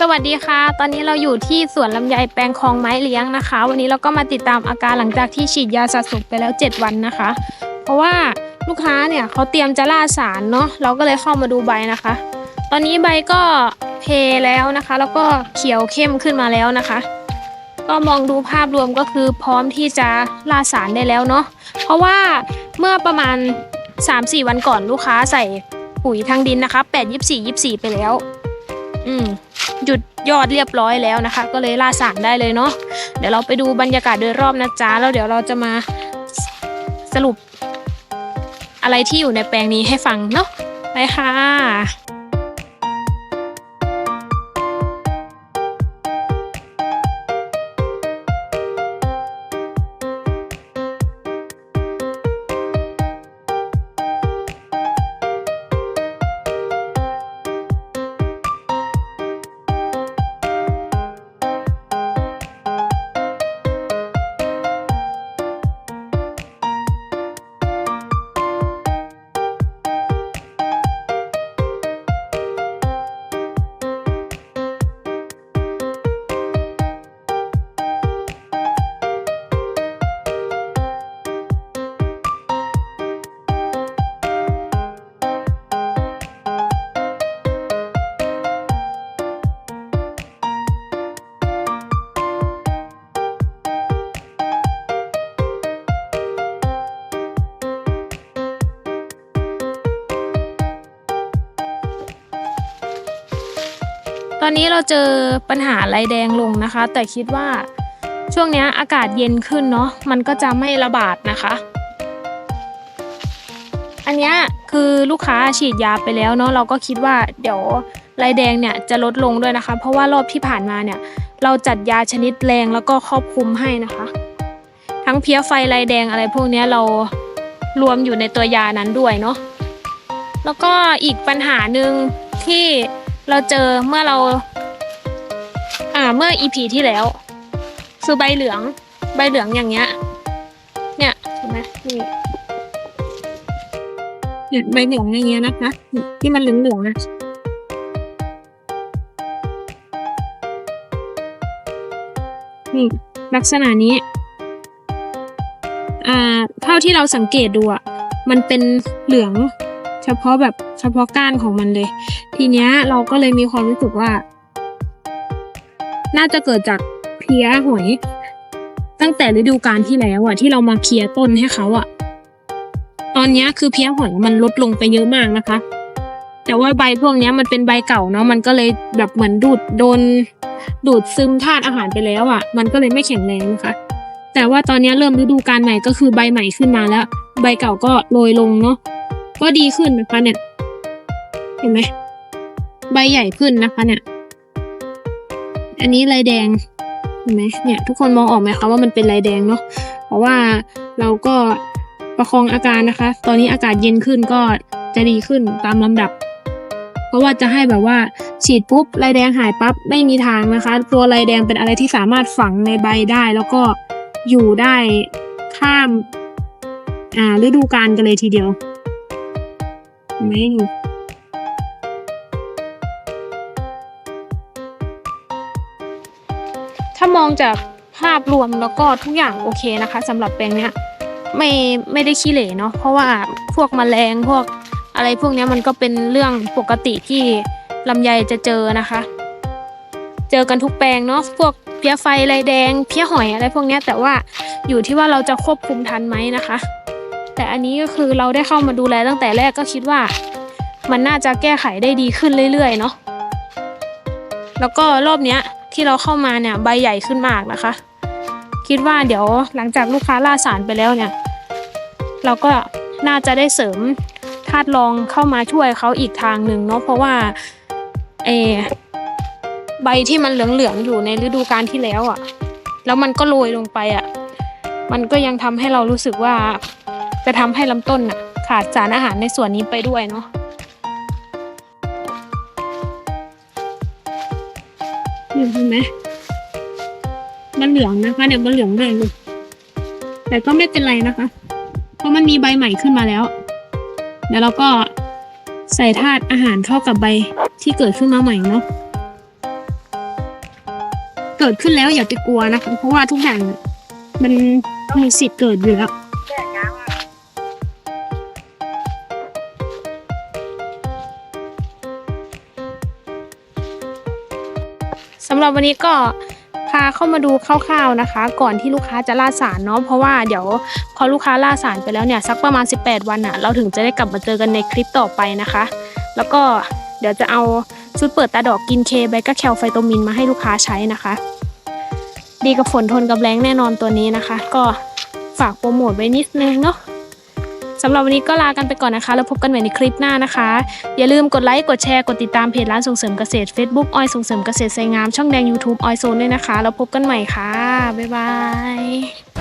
สวัสดีค่ะ ตอนนี้เราอยู่ที่สวนลำไยแปลงคลองไม้เลี้ยงนะคะ วันนี้เราก็มาติดตามอาการหลังจากที่ฉีดยาสะสมไปแล้ว 7 วันนะคะ เพราะว่าลูกค้าเนี่ยเขาเตรียมจะล่าสารเนาะ เราก็เลยเข้ามาดูใบนะคะ ตอนนี้ใบก็เพแล้วนะคะ แล้วก็เขียวเข้มขึ้นมาแล้วนะคะ ก็มองดูภาพรวมก็คือพร้อมที่จะล่าสารได้แล้วเนาะ เพราะว่าเมื่อประมาณ 3-4 วันก่อนลูกค้าใส่ปุ๋ยทางดินนะคะ8 24 24 ไปแล้ว อืม หยุดยอดเรียบร้อยแล้วนะคะ ก็เลยล่าสางได้เลยเนาะเดี๋ยวเราไปดูบรรยากาศโดยรอบนะจ๊ะแล้วเดี๋ยวเราจะมาสรุปอะไรที่อยู่ในแปลงนี้ให้ฟังเนาะไปค่ะ ตอนนี้เราเจอปัญหาไรแดงลงนะคะ แต่คิดว่าช่วงนี้อากาศเย็นขึ้นเนาะมันก็จะไม่ระบาดนะคะ อันนี้คือลูกค้าฉีดยาไปแล้วเนาะเราก็คิดว่าเดี๋ยวไรแดงเนี่ยจะลดลงด้วยนะคะ เพราะว่ารอบที่ผ่านมาเนี่ย เราจัดยาชนิดแรงแล้วก็ครอบคลุมให้นะคะ ทั้งเพี้ยไฟไรแดงอะไรพวกนี้เรารวมอยู่ในตัวยานั้นด้วยเนาะแล้วก็อีกปัญหาหนึ่งที่ เราเจอเมื่อเรา อ่าเมื่ออีพีที่แล้ว คือใบเหลือง ใบเหลืองอย่างเงี้ย เนี่ยเห็นไหมนี่เนี่ยใบเหลืองอย่างเงี้ยนะคะ ที่มันเหลืองๆนะนี่ลักษณะนี้ อ่า เท่าที่เราสังเกตดูอะมันเป็นเหลือง เฉพาะแบบ เฉพาะก้านของมันเลย ทีเนี้ยเราก็เลยมีความรู้สึกว่า น่าจะเกิดจากเพี้ยหอย ตั้งแต่ฤดูกาลที่แล้วอะที่เรามาเคลียร์ต้นให้เขาอะตอนเนี้ยคือเพี้ยหอยมันลดลงไปเยอะมากนะคะ แต่ว่าใบพวกเนี้ยมันเป็นใบเก่าเนาะมันก็เลยแบบเหมือนดูดโดนดูดซึมธาตุอาหารไปแล้วอะ มันก็เลยไม่แข็งแรงนะคะ แต่ว่าตอนเนี้ยเริ่มฤดูกาลใหม่ก็คือใบใหม่ขึ้นมาแล้ว ใบเก่าก็โรยลงเนาะก็ดีขึ้นนะคะเนี่ย เห็นไหมใบใหญ่ขึ้นนะคะเนี่ย อันนี้ลายแดงเห็นไหมเนี่ยทุกคนมองออกไหมคะว่ามันเป็นลายแดงเนาะเพราะว่าเราก็ประคองอาการนะคะ ตอนนี้อากาศเย็นขึ้นก็จะดีขึ้นตามลำดับ เพราะว่าจะให้แบบว่าฉีดปุ๊บลายแดงหายปั๊บไม่มีทางนะคะ ตัวลายแดงเป็นอะไรที่สามารถฝังในใบได้ แล้วก็อยู่ได้ข้ามอ่าฤดูกาลกันเลยทีเดียวไมอยู่ ถ้ามองจากภาพรวมแล้วก็ทุกอย่างโอเคนะคะสำหรับแปลงเนี้ยไม่ไม่ได้ขี้เหร่เนาะเพราะว่าพวกแมลงพวกอะไรพวกนี้มันก็เป็นเรื่องปกติที่ลำไยจะเจอนะคะ เจอกันทุกแปลงเนาะพวกเพี้ยไฟลายแดง เพี้ยหอยอะไรพวกนี้แต่ว่าอยู่ที่ว่าเราจะควบคุมทันไหมนะคะ แต่อันนี้ก็คือเราได้เข้ามาดูแลตั้งแต่แรกก็คิดว่า มันน่าจะแก้ไขได้ดีขึ้นเรื่อยๆเนาะแล้วก็รอบเนี้ย ที่เราเข้ามาเนี่ยใบใหญ่ขึ้นมากนะคะ คิดว่าเดี๋ยวหลังจากลูกค้าล่าสารไปแล้วเนี่ย เราก็น่าจะได้เสริมธาตุรองเข้ามาช่วยเขาอีกทางหนึ่งเนาะเพราะว่าเอใบที่มันเหลืองๆอยู่ในฤดูกาลที่แล้วอะ่ะ แล้วมันก็โรยลงไปอะ่ะ มันก็ยังทำให้เรารู้สึกว่า จะทำให้ลำต้นอะ ขาดสารอาหารในส่วนนี้ไปด้วยเนาะ เห็นไหมมันเหลืองนะคะเนี่ยมันเหลืองเลยลูกแต่ก็ไม่เป็นไรนะคะ เพราะมันมีใบใหม่ขึ้นมาแล้ว เดี๋ยวเราก็ใส่ธาตุอาหารเข้ากับใบที่เกิดขึ้นมาใหม่เนาะเกิดขึ้นแล้วอย่าไปกลัวนะคะเพราะว่าทุกอย่างมันมีสิทธิ์เกิดอยู่แล้ว สำหรับวันนี้ก็พาเข้ามาดูคร่าวๆนะคะ ก่อนที่ลูกค้าจะล่าสารเนาะเพราะว่าเดี๋ยวพอลูกค้าล่าสารไปแล้วเนี่ยสักประมาณ 18 วันอะเราถึงจะได้กลับมาเจอกันในคลิปต่อไปนะคะ แล้วก็เดี๋ยวจะเอาชุดเปิดตาดอกกินเคไบก็แคลไฟโตมินมาให้ลูกค้าใช้นะคะ ดีกับฝนทนกับแรงแน่นอนตัวนี้นะคะ ก็ฝากโปรโมทไว้นิดนึงเนาะำหรับวันนี้ก็ลากันไปก่อนนะคะ แล้วพบกันใหม่ในคลิปหน้านะคะ อย่าลืมกดไลค์กดแชร์กดติดตามเพจร้านส่งเสริมเกษตร Facebook ออยส่งเสริมเกษตรไซงามช่องแดง YouTube ออยโซนด้วยนะคะ แล้วพบกันใหม่ค่ะบ๊ายบาย